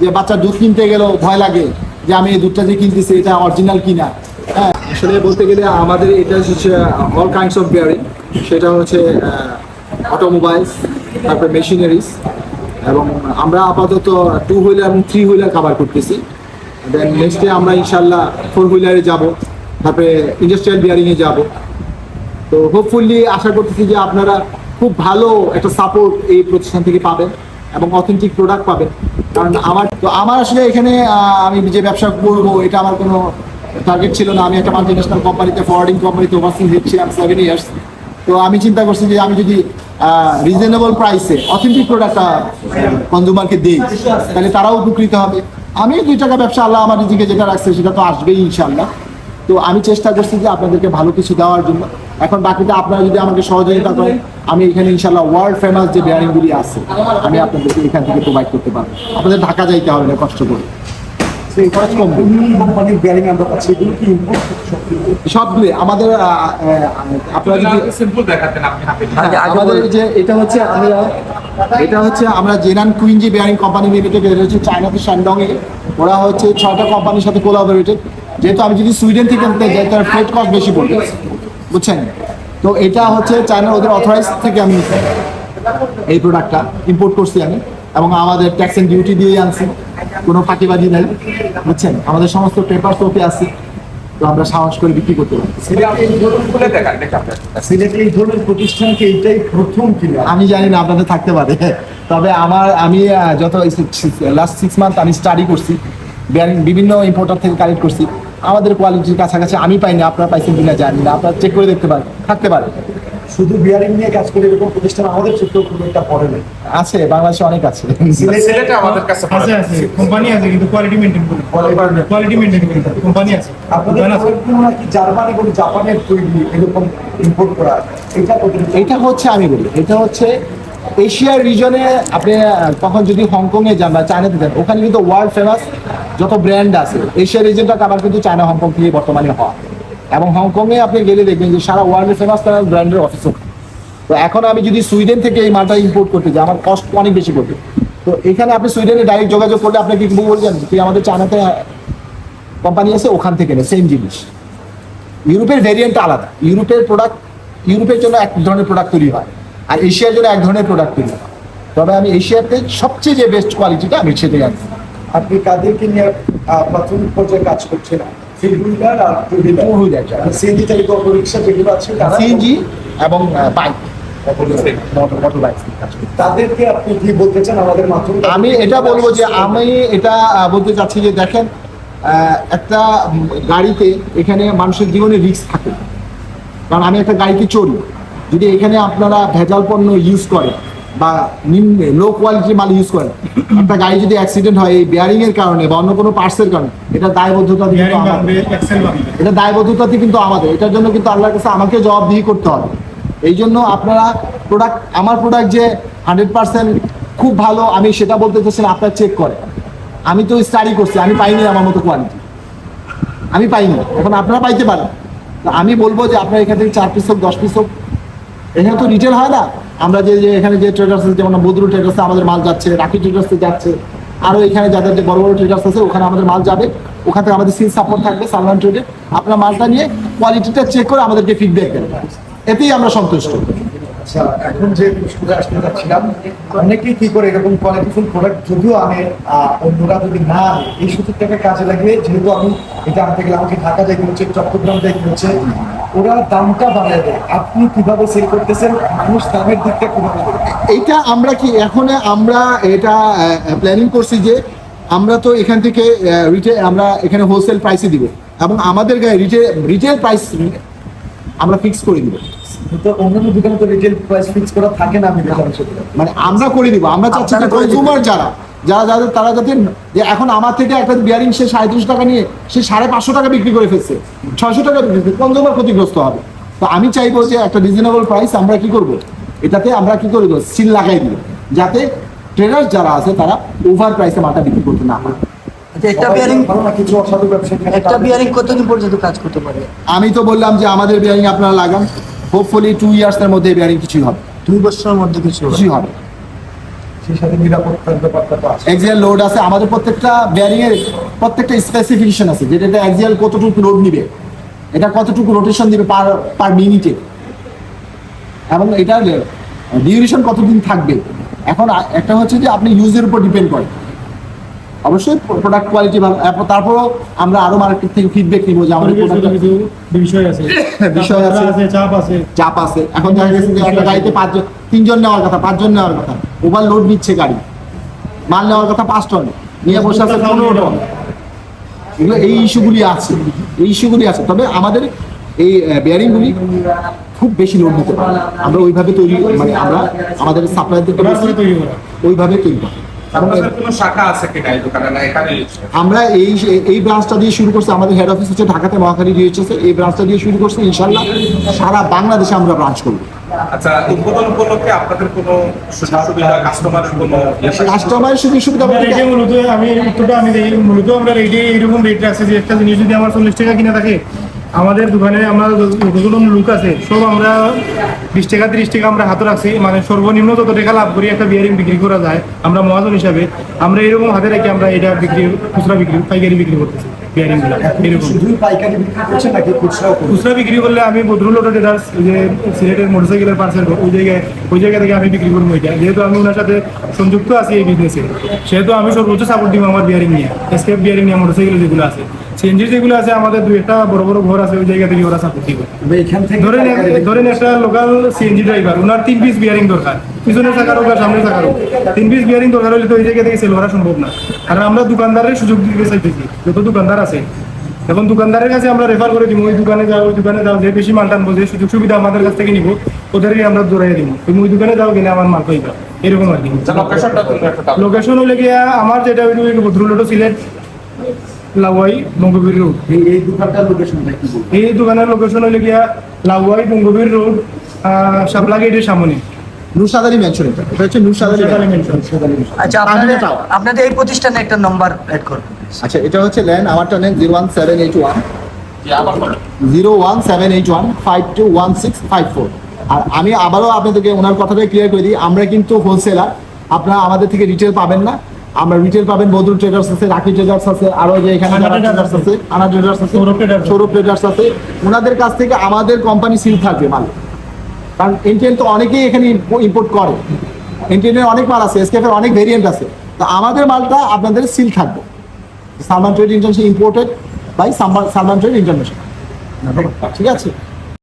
যে বাচ্চা দুধ কিনতে গেলেও ভয় লাগে যে আমি এই দুধটা যে কিনতেছি, এটা অরিজিনাল কিনা। হ্যাঁ আসলে বলতে গেলে আমাদের এটা হচ্ছে অল কাইন্ডস অফ বিয়ারিং সেটা হচ্ছে অটোমোবাইলস তারপরে মেশিনারিজ এবং আমরা আপাতত টু হুইলার এবং থ্রি হুইলার কাভার করতেছি। দেন নেক্সটে আমরা ইনশাল্লাহ ফোর হুইলারে যাব, তারপরে ইন্ডাস্ট্রিয়াল বিয়ারিংয়ে যাব। তো হোপফুলি আশা করতেছি যে আপনারা খুব ভালো একটা সাপোর্ট এই প্রতিষ্ঠান থেকে পাবেন এবং অথেন্টিক প্রোডাক্ট পাবেন। কারণ আমার তো আমার আসলে এখানে আমি যে ব্যবসা করব, এটা আমার কোনো টার্গেট ছিল না। আমি একটা মাল্টিন্যাশনাল কোম্পানিতে ফরওয়ার্ডিং কোম্পানিতে ওভারসিজ দিচ্ছিলাম ছিলাম সেভেন ইয়ার্স তো আমি চিন্তা করছি যে আমি যদি রিজনেবল প্রাইসে অথেন্টিক প্রোডাক্টটা কনজিউমারকে দিই, তাহলে তারাও উপকৃত হবে। আমি দুই টাকা ব্যবসা, আল্লাহ আমার নিজেকে যেটা রাখছে সেটা তো আসবেই ইনশাল্লাহ তো আমি চেষ্টা করছি যে আপনাদেরকে ভালো কিছু দেওয়ার জন্য। এখন বাকিটা আপনারা যদি আমাকে সহযোগিতা করেন আমি এখানে ইনশাল্লাহ ওয়ার্ল্ড ফেমাস যে বেয়ারিংগুলি আছে আমি আপনাদেরকে এখান থেকে প্রোভাইড করতে পারব। আপনাদের ঢাকা যাইতে হবে না কষ্ট করে। সবগুলো? আমাদের আপনারা যদি হ্যাঁ, আমাদের যে এটা হচ্ছে আমরা এটা হচ্ছে আমরা জেনান কুইনজি বেয়ারিং কোম্পানি লিমিটেড এটা হচ্ছে চায়নাতে এ ওরা হচ্ছে ছয়টা কোম্পানির সাথে কোলাবোরেটেড যেহেতু আমি যদি সুইডেন থেকে আনতে যাই তার ফ্রেট কস্ট বেশি পড়বে। বুঝছেন? তো এটা হচ্ছে চায়নার ওদের অথরাইজ থেকে আমি এই প্রোডাক্টটা ইম্পোর্ট করছি আমি এবং আমাদের ট্যাক্স এন্ড ডিউটি দিয়ে আনছি। কোনো ফাঁকিবাজি নাই বুঝছেন? আমাদের সমস্ত পেপার ওকে আছে তো আমরা সাহস করে বিক্রি করতে পারি সিলেটে এই ধরনের- প্রতিষ্ঠানকে এইটাই প্রথম কিনা? আমি জানি না আপনাদের থাকতে পারে। তবে আমার আমি যত লাস্ট সিক্স মান্থ আমি স্টাডি করছি বিভিন্ন ইম্পোর্টার থেকে কালেক্ট করছি। আমাদের কোয়ালিটির কাছাকাছি আমি পাইনি আপনারা পাইছেন কিনা জানি না আপনারা চেক করে দেখতে পারেন থাকতে পারে। শুধু বিয়ারিং নিয়ে কাজ করে এরকম প্রতিষ্ঠান আমাদের খুব একটা পড়ে না। আছে বাংলাদেশে অনেক আছে। সিলেটে আমাদের কাছে আছে আছে কোম্পানি আছে কিন্তু কোয়ালিটি মেনটেন করে। কোয়ালিটি মেনটেন করে। কোম্পানি আছে। আপনাদের দোকান আছে। জার্মানি এবং জাপানের তৈরি এরকম ইম্পোর্ট করা এটা এটা হচ্ছে আমি বলি এটা হচ্ছে এশিয়ার রিজনে আপনি তখন যদি হংকংয়ে যান বা চায়নাতে যান, ওখানে কিন্তু ওয়ার্ল্ড ফেমাস যত ব্র্যান্ড আছে, এশিয়া রিজনটা আমার কিন্তু চায়না হংকং থেকে বর্তমানে হয় এবং হংকংয়ে আপনি গেলে দেখবেন যে সারা ওয়ার্ল্ডে ফেমাস তারা ব্র্যান্ডের অফিস তো এখন আমি যদি সুইডেন থেকে এই মালটা ইম্পোর্ট করতে যাই, আমার কস্ট অনেক বেশি পড়বে। তো এখানে আপনি সুইডেনে ডাইরেক্ট যোগাযোগ করলে আপনি কি বলছেন তুই আমাদের চায়নাতে কোম্পানি আছে, ওখান থেকে নে সেম জিনিস। ইউরোপের ভেরিয়েন্টটা আলাদা। ইউরোপের প্রোডাক্ট ইউরোপের জন্য এক ধরনের প্রোডাক্ট তৈরি হয়। আর এশিয়ার জন্য এক ধরনের প্রোডাক্ট তৈরি তবে আমি এশিয়াতে সবচেয়ে যে বেস্ট কোয়ালিটিটা আমি সেটাই আনছি আপনি কাদেরকে নিয়ে আহ, প্রাথমিক পর্যায়ে কাজ করছেন। হুইলার সিএনজি এবং বাইক তাদেরকে আপনি কি বলতে চান আমাদের মাধ্যমে? আমি এটা বলব যে আমি এটা বলতে চাচ্ছি যে দেখেন একটা গাড়িতে এখানে মানুষের জীবনে রিস্ক থাকে। কারণ আমি একটা গাড়িতে চড়ি। যদি এখানে আপনারা ভেজাল পণ্য ইউজ করেন বা নিম্ন লো কোয়ালিটির মাল ইউজ করেন একটা গাড়ি যদি অ্যাক্সিডেন্ট হয় এই বেয়ারিং এর কারণে বা অন্য কোনো পার্টসের কারণে এটা দায়বদ্ধতা কিন্তু এটা দায়বদ্ধতাতে কিন্তু আমাদের এটার জন্য কিন্তু আল্লাহর কাছে আমাকে জবাবদিহি করতে হবে। এই জন্য আপনারা প্রোডাক্ট আমার প্রোডাক্ট যে হান্ড্রেড পার্সেন্ট খুব ভালো আমি সেটা বলতে চাচ্ছি না আপনার চেক করে আমি তো স্টাডি করছি আমি পাইনি আমার মতো কোয়ালিটি আমি পাইনি এখন আপনারা পাইতে পারেন। তো আমি বলব যে আপনার এখান থেকে চার পিস হোক দশ পিস হোক এখানে তো রিটেল হয় না। আমরা যে এখানে যে ট্রেডার্স আছে, যেমন বদরু ট্রেডার্সে আমাদের মাল যাচ্ছে রাখি ট্রেডার্সে যাচ্ছে। আরও এখানে যাদের যে বড় বড় ট্রেডার্স আছে, ওখানে আমাদের মাল যাবে। ওখান থেকে আমাদের সিল সাপোর্ট থাকবে সালমান ট্রেডে আপনার মালটা নিয়ে কোয়ালিটিটা চেক করে আমাদেরকে ফিডব্যাক দেবেন। এতেই আমরা সন্তুষ্ট। আচ্ছা এখন যে প্রশ্নটা আসতে যাচ্ছিলাম অনেকেই কি করে এরকম কোয়ালিটিফুল প্রোডাক্ট যদিও আহ, অন্যরা যদি না আনে, এই সুযোগটাকে কাজে লাগিয়ে যেহেতু আমি এটা আনতে গেলে আমাকে ঢাকা যাইতে হচ্ছে চট্টগ্রাম যাইতে হচ্ছে ওরা দামটা বাড়ায় দেয়। আপনি কীভাবে সেল করতেছেন? মানুষ দামের দিকটা কীভাবে? এইটা আমরা কি এখন আমরা এটা প্ল্যানিং করছি যে আমরা তো এখান থেকে রিটেল আমরা এখানে হোলসেল প্রাইসে দিব। এবং আমাদের গায়ে রিটেল রিটেল প্রাইস আমরা ফিক্স করে দিব। তো অন্যান্য দোকানে তো রিটেল প্রাইস ফিক্স করা থাকে না আমি দেখলাম সেটা। মানে আমরা করে দিব আমরা চাচ্ছি যে আপনারা করে দিবেন। কনজিউমার যারা যারা যাদের তারা যাতে যে এখন আমার থেকে একটা বিয়ারিং সে সাড়ে তিনশো টাকা নিয়ে সে সাড়ে পাঁচশো টাকা বিক্রি করে ফেলছে ছয়শো টাকা বিক্রি করছে কনজিউমার ক্ষতিগ্রস্ত হবে। তো আমি চাইব যে একটা রিজনেবল প্রাইস আমরা কি করব? এটাতে আমরা কি করব সিল লাগাই দিব যাতে ট্রেডার যারা আছে তারা ওভার প্রাইসে মাথা বিক্রি করতে না পারে। আচ্ছা একটা সবাই বিয়ারিং কিছু অসাধু ব্যবসায়ী একটা তাদের- বিয়ারিং কতদিন পর্যন্ত কাজ করতে পারে? আমি তো বললাম যে আমাদের বিয়ারিং আপনারা লাগান। হোপফুলি টু ইয়ার্স এর মধ্যে বিয়ারিং কিছুই হবে। দুই বছরের মধ্যে কিছু হবে। কিছুই হবে। এক্সিয়াল লোড আছে। আমাদের প্রত্যেকটা বেয়ারিং এর প্রত্যেকটা স্পেসিফিকেশন আছে। যেটা এটা এক্সিয়াল কতটুকু লোড নিবে এটা কতটুকু রোটেশন দিবে পার পার মিনিটে এবং এটার ডিউরেশন কতদিন থাকবে? এখন একটা হচ্ছে যে আপনি ইউজের উপর ডিপেন্ড করে অবশ্যই প্রোডাক্ট কোয়ালিটি ভালো। তারপরও আমরা আরও মার্কেট থেকে ফিডব্যাক নিব যে আমাদের বিষয় আছে। বিষয় আছে। চাপ আছে। চাপ আছে। এখন দেখা গেছে যে একটা গাড়িতে পাঁচজন তিনজন নেওয়ার কথা পাঁচজন নেওয়ার কথা। ওভারলোড নিচ্ছে গাড়ি। মাল নেওয়ার কথা পাঁচ টন। নিয়ে বসে আছে পনেরো টন। এগুলো এই ইস্যুগুলি আছে। এই ইস্যুগুলি আছে। তবে আমাদের এই বেয়ারিংগুলি খুব বেশি লোড নিতে পারে। আমরা ওইভাবে তৈরি মানে আমরা আমাদের করা। ওইভাবে তৈরি করি। আমরা এই এই ব্রাঞ্চটা দিয়ে শুরু করছি। আমাদের হেড অফিস হচ্ছে ঢাকাতে মহাখালী ডিএইচএস এই ব্রাঞ্চটা দিয়ে শুরু করছি ইনশাল্লাহ সারা বাংলাদেশে আমরা ব্রাঞ্চ করব। আচ্ছা উদ্বোধন উপলক্ষে আপনাদের কোনো সুযোগ সুবিধা কাস্টমারের কোনো ইয়ে কাস্টমারের সুযোগ সুবিধা রেটে মূলত আমি উত্তরটা আমি মূলত আমরা রেটে এইরকম রেট রাখছি যে একটা জিনিস যদি আমার চল্লিশ টাকা কিনা থাকে আমাদের দোকানে আমরা যতগুলো লুক আছে সব আমরা বিশ টাকা তিরিশ টাকা আমরা হাতে রাখছি। মানে সর্বনিম্ন যত টাকা লাভ করি একটা বিয়ারিং বিক্রি করা যায় আমরা মহাজন হিসাবে আমরা এরকম হাতে রেখে আমরা এটা বিক্রি খুচরা বিক্রি পাইকারি বিক্রি করতেছি বিয়ারিংগুলা এখন কি এরকম শুধুই পাইকারি বিক্রি করছেন নাকি খুচরাও করছেন? খুচরা বিক্রি করলে আমি বদরুল অটো ট্রেডার্স যে সিলেটের মোটরসাইকেলের পার্সেল ওই জায়গায় ওই জায়গা থেকে আমি বিক্রি করব এটা। যেহেতু আমি ওনার সাথে সংযুক্ত আছি এই বিজনেসে সেহেতু আমি সর্বোচ্চ সাপোর্ট দিব আমার বিয়ারিং নিয়ে এসকেপ বিয়ারিং নিয়ে মোটরসাইকেল যেগুলো আছে। সিএনজি যেগুলো আছে আমাদের দুই একটা বড় বড় ঘর আছে ওই জায়গা থেকে ওরা সাপোর্ট দিবে। তবে এখান থেকে ধরেন ধরেন একটা লোকাল সিএনজি ড্রাইভার ওনার তিন পিস বিয়ারিং দরকার। পিছনে থাকার হোক সামনে থাকার হোক তিন পিস বিয়ারিং দরকার হলে তো ওই জায়গা থেকে সেল করা সম্ভব না। কারণ আমরা দোকানদারের সুযোগ দিতে চাইতেছি যত দোকানদার আছে। এখন দোকানদারের কাছে আমরা রেফার করে দিব ওই দোকানে যাও ওই দোকানে যাও যে বেশি মাল টানবো যে সুযোগ সুবিধা আমাদের কাছ থেকে নিব ওদেরই আমরা দৌড়াই দিব। তুমি ওই দোকানে যাও গেলে আমার মাল পাইবা। এরকম আর কি। আচ্ছা লোকেশনটা তুমি একটা দাও। লোকেশন হলে গিয়া আমার যেটা ওই ওই ভদ্রলোটো সিলেট লাউয়াই বঙ্গবীর রোড। এই দোকানটার লোকেশনটা কি এই দোকানের লোকেশন হলে গিয়া লাউয়াই বঙ্গবীর রোড শাপলা গেটের সামনে। নুরসাদ আলী মেনশন এটা। এটা হচ্ছে mention। আচ্ছা আপনাদের আপনাদের এই প্রতিষ্ঠানে একটা নম্বর অ্যাড করবেন আচ্ছা এটা হচ্ছে ল্যান্ড আমারটা নেন zero one seven eight one. Zero one seven eight one five two one six five four আর আমি আবারও আপনাদেরকে ওনার কথাটাই ক্লিয়ার করে দিই আমরা কিন্তু হোলসেলার আপনারা আমাদের থেকে রিটেল পাবেন না। আমরা রিটেল পাবেন বদরুল ট্রেডার্স আছে রাকি ট্রেডার্স আছে আরও যে এখানে ট্রেডার্স আছে। আনা ট্রেডার্স আছে সৌরভ traders আছে। সৌরভ ট্রেডার্স আছে ওনাদের কাছ থেকে আমাদের কোম্পানি সিল থাকবে মাল। কারণ এনটিএন তো অনেকেই এখানে ইম্পোর্ট করে। এনটিএনের অনেক মাল আছে এসকেফের অনেক ভেরিয়েন্ট আছে। তো আমাদের মালটা আপনাদের সিল থাকবে। Salman trade international imported by Salman trade international ঠিক আছে?